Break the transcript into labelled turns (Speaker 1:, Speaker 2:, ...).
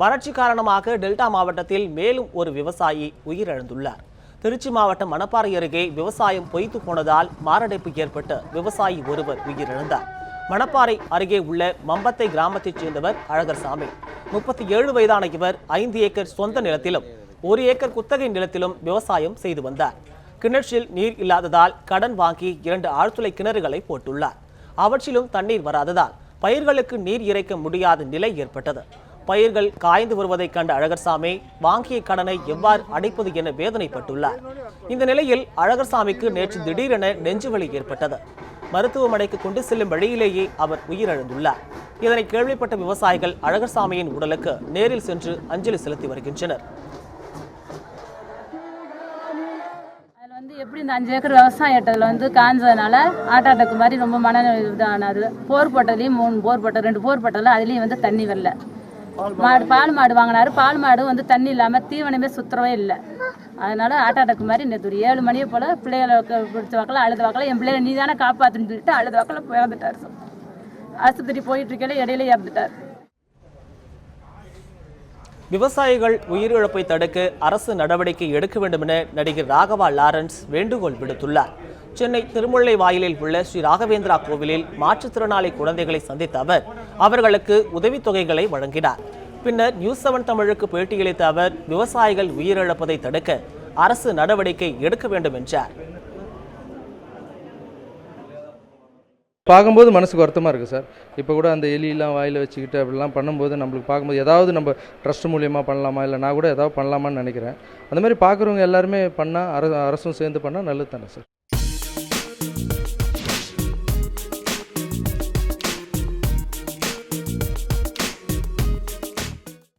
Speaker 1: வறட்சி காரணமாக டெல்டா மாவட்டத்தில் மேலும் ஒரு விவசாயி உயிரிழந்துள்ளார். திருச்சி மாவட்டம் மணப்பாறை அருகே விவசாயம் பொய்த்து போனதால் மாரடைப்பு ஏற்பட்டு விவசாயி ஒருவர் உயிரிழந்தார். மணப்பாறை அருகே உள்ள மம்பத்தை கிராமத்தைச் சேர்ந்தவர் அழகர்சாமி. முப்பத்தி ஏழு வயதான இவர் ஐந்து ஏக்கர் சொந்த நிலத்திலும் ஒரு ஏக்கர் குத்தகை நிலத்திலும் விவசாயம் செய்து வந்தார். கிணற்றில் நீர் இல்லாததால் கடன் வாங்கி இரண்டு ஆழ்துளை கிணறுகளை போட்டுள்ளார். அவற்றிலும் தண்ணீர் வராததால் பயிர்களுக்கு நீர் இறைக்க முடியாத நிலை ஏற்பட்டது. பயிர்கள் காய்ந்து வருவதைக் கண்ட அழகர்சாமி வாங்கிய கடனை எவ்வாறு அடைப்பது என வேதனைப்பட்டுள்ளார். இந்த நிலையில் அழகர்சாமிக்கு நேற்று திடீரென நெஞ்சுவலி ஏற்பட்டது. மருத்துவமனைக்கு கொண்டு செல்லும் வழியிலேயே அவர் உயிரிழந்துள்ளார். இதனை கேள்விப்பட்ட விவசாயிகள் அழகர்சாமியின் உடலுக்கு நேரில் சென்று அஞ்சலி செலுத்தி வருகின்றனர்.
Speaker 2: வந்து எப்படி இந்த அஞ்சு ஏக்கர் விவசாய வந்து காஞ்சதுனால ஆட்டாட்டக்கு மாதிரி ரொம்ப மன இதானது. போர் போட்டதுலேயும் மூணு போர் போட்டது ரெண்டு போர் போட்டதில் அதுலேயும் வந்து தண்ணி வரல. மாடு பால் மாடு வாங்கினாரு. பால் மாடு வந்து தண்ணி இல்லாமல் தீவனமே சுத்தரவே இல்லை. அதனால ஆட்டாட்டக்கு மாதிரி நேற்று ஒரு ஏழு மணியை போல் பிள்ளைகளை பிடிச்ச வாக்கில் அழுது வாக்கில் என் பிள்ளைய நீ தானே காப்பாற்றுன்னு சொல்லிட்டு அழுது வாக்கில் இறந்துட்டார் சார் ஆஸ்பத்திரி போயிட்டு இருக்கையில இடையில இறந்துட்டார்.
Speaker 1: விவசாயிகள் உயிரிழப்பை தடுக்க அரசு நடவடிக்கை எடுக்க வேண்டும் என நடிகர் ராகவா லாரன்ஸ் வேண்டுகோள் விடுத்துள்ளார். சென்னை திருமுல்லை வாயிலில் உள்ள ஸ்ரீ ராகவேந்திரா கோவிலில் மாற்றுத்திறனாளி குழந்தைகளை சந்தித்த அவர் அவர்களுக்கு உதவித்தொகைகளை வழங்கினார். பின்னர் நியூஸ் செவன் தமிழுக்கு பேட்டியளித்த அவர் விவசாயிகள் உயிரிழப்பதை தடுக்க அரசு நடவடிக்கை எடுக்க வேண்டும் என்றார்.
Speaker 3: பார்க்கும்போது மனசுக்கு வருத்தமாக இருக்குது சார். இப்போ கூட அந்த எலியெல்லாம் வாயில் வச்சுக்கிட்டு அப்படிலாம் பண்ணும்போது நம்மளுக்கு பார்க்கும்போது ஏதாவது நம்ம ட்ரஸ்ட் மூலியமாக பண்ணலாமா? இல்லை நான் கூட ஏதாவது பண்ணலாமான்னு நினைக்கிறேன். அந்த மாதிரி பார்க்குறவங்க எல்லாருமே பண்ணால் அரசும் சேர்ந்து பண்ணால் நல்லது தானே சார்?